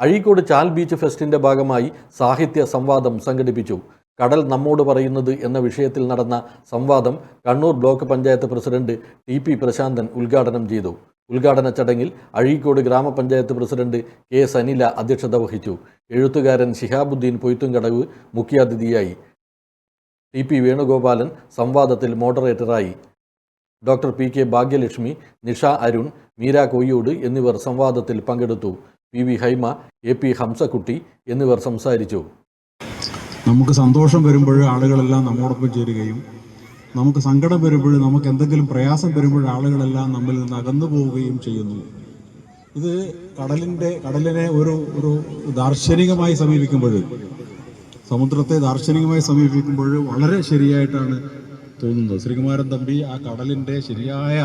അഴീക്കോട് ചാൽ beach ഫെസ്റ്റിന്റെ ഭാഗമായി സാഹിത്യ സംവാദം സംഘടിപ്പിച്ചു. കടൽ നമ്മോട് പറയുന്നത് എന്ന വിഷയത്തിൽ നടന്ന സംവാദം Kannur block panchayat president T P Prasanthan ഉദ്ഘാടനം ചെയ്തു. ഉദ്ഘാടന ചടങ്ങിൽ അഴീക്കോട് ഗ്രാമപഞ്ചായത്ത് പ്രസിഡന്റ് കെ സനില അധ്യക്ഷത വഹിച്ചു. എഴുത്തുകാരൻ ശിഹാബുദ്ദീൻ പൊയ്ത്തുംകടവ് മുഖ്യാതിഥിയായി. ടി പി വേണുഗോപാലൻ സംവാദത്തിൽ മോഡറേറ്ററായി. Doctor P K Bhagyalakshmi Nisha Arun Meera Koyyode എന്നിവർ സംവാദത്തിൽ പങ്കെടുത്തു. P V Haima A P Hamsakutty എന്നിവർ സംസാരിച്ചു. നമുക്ക് സന്തോഷം വരുമ്പോൾ ആളുകളെല്ലാം നമ്മോടൊപ്പം ചേരുകയും നമുക്ക് സങ്കടം വരുമ്പോൾ നമുക്ക് എന്തെങ്കിലും പ്രയാസം വരുമ്പോൾ ആളുകളെല്ലാം നമ്മിൽ നിന്ന് അകന്നു പോവുകയും ചെയ്യുന്നു. ഇത് കടലിന്റെ കടലിനെ ഒരു ഒരു ദാർശനികമായി സമീപിക്കുമ്പോൾ സമുദ്രത്തെ ദാർശനികമായി സമീപിക്കുമ്പോൾ വളരെ ശരിയായിട്ടാണ് തോന്നുന്നത്. ശ്രീകുമാരൻ തമ്പി ആ കടലിന്റെ ശരിയായ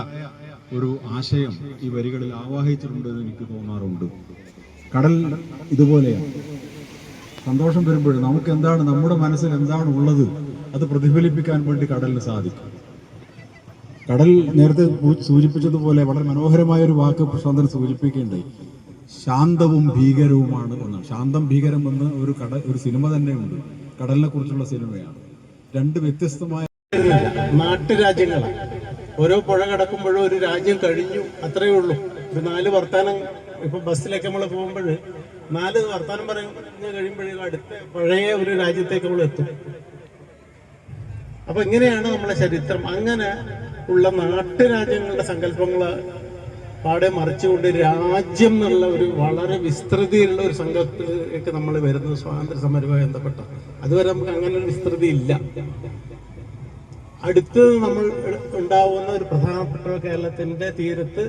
ഒരു ആശയം ഈ വരികളിൽ ആവാഹിച്ചിട്ടുണ്ടെന്ന് എനിക്ക് തോന്നാറുണ്ട്. കടൽ ഇതുപോലെയാണ്. സന്തോഷം വരുമ്പോൾ നമുക്ക് എന്താണ് നമ്മുടെ മനസ്സിൽ എന്താണ് ഉള്ളത് അത് പ്രതിഫലിപ്പിക്കാൻ വേണ്ടി കടലിന് സാധിക്കും. കടൽ നേരത്തെ സൂചിപ്പിച്ചതുപോലെ വളരെ മനോഹരമായ ഒരു വാക്ക് പ്രശാന്തൻ സൂചിപ്പിക്കുകയുണ്ടായി ശാന്തവും ഭീകരവുമാണ് എന്നാണ് ശാന്തം ഭീകരം എന്ന ഒരു കട ഒരു സിനിമ തന്നെയുണ്ട്. കടലിനെ കുറിച്ചുള്ള സിനിമയാണ്. രണ്ട് വ്യത്യസ്തമായ നാട്ടുരാജ്യങ്ങളാണ്. ഓരോ പുഴ കടക്കുമ്പോഴും ഒരു രാജ്യം കഴിഞ്ഞു. അത്രയേ ഉള്ളൂ. ഇപ്പൊ നാല് വർത്താനം ഇപ്പം ബസ്സിലൊക്കെ നമ്മൾ പോകുമ്പോൾ നാല് വർത്താനം പറഞ്ഞു കഴിയുമ്പോഴേക്കും അടുത്ത പഴയ ഒരു രാജ്യത്തേക്ക് നമ്മൾ എത്തും. അപ്പം ഇങ്ങനെയാണ് നമ്മളെ ചരിത്രം. അങ്ങനെ ഉള്ള നാട്ടുരാജ്യങ്ങളുടെ സങ്കല്പങ്ങൾ പാടെ മറിച്ചുകൊണ്ട് രാജ്യം എന്നുള്ള ഒരു വളരെ വിസ്തൃതിയുള്ള ഒരു സംഘത്തിലേക്ക് നമ്മൾ വരുന്നത് സ്വാതന്ത്ര്യ സമരവുമായി ബന്ധപ്പെട്ട. അതുവരെ നമുക്ക് അങ്ങനെ ഒരു വിസ്തൃതി ഇല്ല. അടുത്ത് നമ്മൾ ഉണ്ടാവുന്ന ഒരു പ്രധാനപ്പെട്ട കേരളത്തിന്റെ തീരത്ത്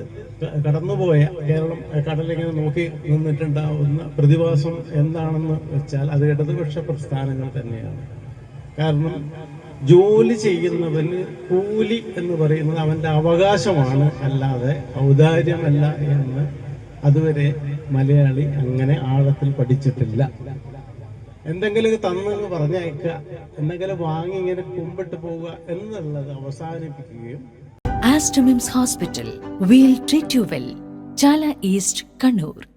കടന്നുപോയ കേരളം കടലിങ്ങനെ നോക്കി നിന്നിട്ടുണ്ടാവുന്ന പ്രതിഭാസം എന്താണെന്ന് വെച്ചാൽ അത് ഇടതുപക്ഷ പ്രസ്ഥാനങ്ങൾ തന്നെയാണ്. കാരണം ജോലി ചെയ്യുന്നവന് കൂലി എന്ന് പറയുന്നത് അവന്റെ അവകാശമാണ് അല്ലാതെ ഔദാര്യമല്ല എന്ന് അതുവരെ മലയാളി അങ്ങനെ ആഴത്തിൽ പഠിച്ചിട്ടില്ല. എന്തെങ്കിലും തന്നെന്ന് പറഞ്ഞയക്കുക എന്തെങ്കിലും വാങ്ങി ഇങ്ങനെ കുമ്പിട്ട് പോവുക എന്നുള്ളത് അവസാനിപ്പിക്കുകയും Aster MIMS hospital will treat you well Chala east Kannur.